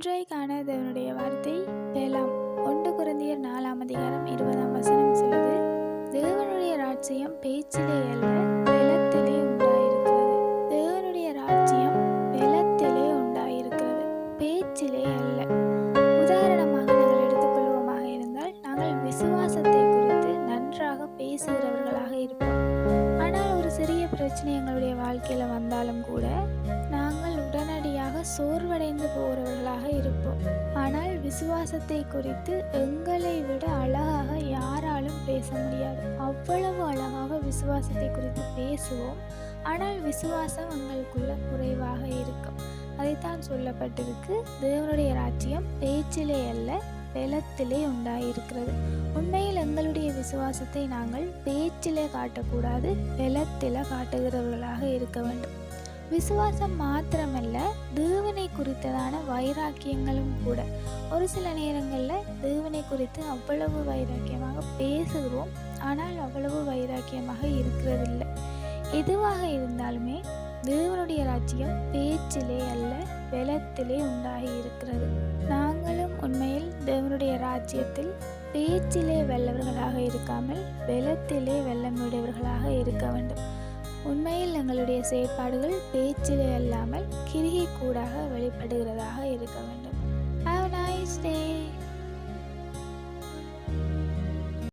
இன்றைக்கான தேவனுடைய வார்த்தை வேளாம் ஒன்று குருந்தியர் நாலாம் அதிகாரம் இருபதாம் வசனம் சொல்லுது தேவனுடைய ராஜ்யம் பேச்சிலே அல்ல நிலத்திலே உண்டாயிருக்கிறது. தேவனுடைய ராஜ்யம் நிலத்திலே உண்டாயிருக்கிறது பேச்சிலே அல்ல. உதாரணமாக நாங்கள் எடுத்துக்கொள்வோமாக இருந்தால் நாங்கள் விசுவாசத்தை குறித்து நன்றாக பேசுகிறவர்களாக இருப்போம். ஆனால் ஒரு சிறிய பிரச்சனை எங்களுடைய வாழ்க்கையில் வந்தாலும் கூட நான் சோர்வடைந்து போகிறவர்களாக இருப்போம். ஆனால் விசுவாசத்தை குறித்து எங்களை விட அழகாக யாராலும் பேச முடியாது. அவ்வளவு அழகாக விசுவாசத்தை குறித்து பேசுவோம். ஆனால் விசுவாசம் எங்களுக்குள்ள குறைவாக இருக்கும். அதைத்தான் சொல்லப்பட்டிருக்கு. தேவனுடைய ராஜ்யம் பேச்சிலே அல்ல வெலத்திலே உண்டாயிருக்கிறது. உண்மையில் எங்களுடைய விசுவாசத்தை நாங்கள் பேச்சிலே காட்டக்கூடாது வெலத்தில காட்டுகிறவர்களாக இருக்க வேண்டும். விசுவாசம் மாத்திரமல்ல தேவனை குறித்ததான வைராக்கியங்களும் கூட. ஒரு சில நேரங்களில் தேவனை குறித்து அவ்வளவு வைராக்கியமாக பேசுகிறோம் ஆனால் அவ்வளவு வைராக்கியமாக இருக்கிறதில்லை. எதுவாக இருந்தாலுமே தேவனுடைய ராஜ்யம் பேச்சிலே அல்ல வெலத்திலே உண்டாகி இருக்கிறது. நாங்களும் உண்மையில் தேவனுடைய ராஜ்யத்தில் பேச்சிலே வெல்லவர்களாக இருக்காமல் வெலத்திலே வெல்லமுடையவர்களாக இருக்க வேண்டும். உண்மையில் எங்களுடைய செயற்பாடுகள் பேச்சிலே அல்லாமல் கிரிகை கூடாக வெளிப்படுகிறதா?